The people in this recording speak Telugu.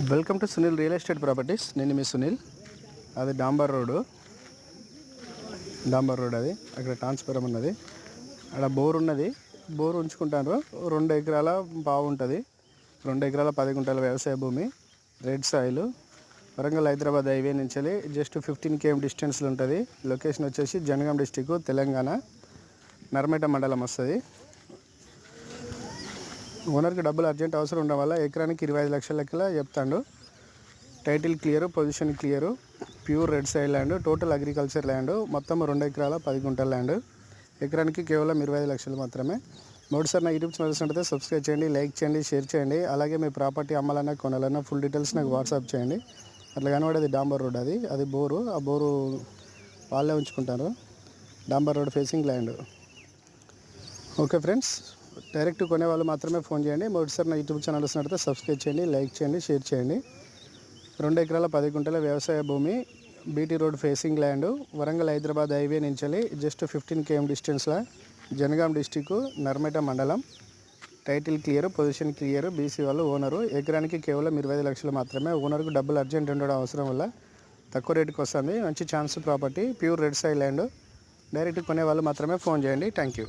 Welcome to Sunil real estate properties. నేను మీ సునీల్. అది డాంబర్ రోడ్డు డాంబర్ రోడ్ అది. అక్కడ ట్రాన్స్ఫరం ఉన్నది. అక్కడ బోర్ ఉన్నది. బోర్ ఉంచుకుంటారు. రెండు ఎకరాల బాగుంటుంది రెండు ఎకరాల పది గుంటల వ్యవసాయ భూమి. Red soil. Warangal Hyderabad highway నుంచి జస్ట్ ఫిఫ్టీన్ కేఎం డిస్టెన్స్లో ఉంటుంది. లొకేషన్ వచ్చేసి జనగాం డిస్టిక్ తెలంగాణ. నర్మేట మండలం వస్తుంది. ఓనర్కి డబ్బులు అర్జెంట్ అవసరం ఉండడం వల్ల ఎకరానికి ఇరవై ఐదు లక్షల లెక్కల చెప్తాడు. Title clear position clear pure red side land total agriculture land మొత్తం రెండు ఎకరాల పది గుంటల ల్యాండ్. ఎకరానికి కేవలం ఇరవై ఐదు లక్షలు మాత్రమే. మూడుసారి నా యూట్యూబ్ ఛానల్స్ ఉంటే సబ్స్క్రైబ్ చేయండి లైక్ చేయండి షేర్ చేయండి. అలాగే మీ ప్రాపర్టీ అమ్మాలన్నా కొనాలన్నా ఫుల్ డీటెయిల్స్ నాకు వాట్సాప్ చేయండి. అట్లా కనబడేది డాంబర్ రోడ్ అది అది బోరు. ఆ బోరు వాళ్ళే ఉంచుకుంటారు. డాంబర్ road facing land. Okay friends direct కొనేవాళ్ళు మాత్రమే ఫోన్ చేయండి. మొదటిసారి నా యూట్యూబ్ ఛానల్ వస్తున్నట్లయితే సబ్స్క్రైబ్ చేయండి లైక్ చేయండి షేర్ చేయండి. రెండు ఎకరాల పది గుంటల వ్యవసాయ భూమి BT road facing land Warangal Hyderabad highway నుంచి జస్ట్ ఫిఫ్టీన్ కేఎం డిస్టెన్స్లో జనగాం డిస్టిక్ నర్మేట మండలం. Title clear position clear BC వాళ్ళు ఓనరు. ఎకరానికి కేవలం ఇరవై ఐదు లక్షలు మాత్రమే. ఓనర్కు డబ్బులు అర్జెంట్ ఉండడం అవసరం వల్ల తక్కువ రేటుకి వస్తుంది. మంచి chance property pure red side land. Direct కొనే వాళ్ళు మాత్రమే ఫోన్ చేయండి. Thank you.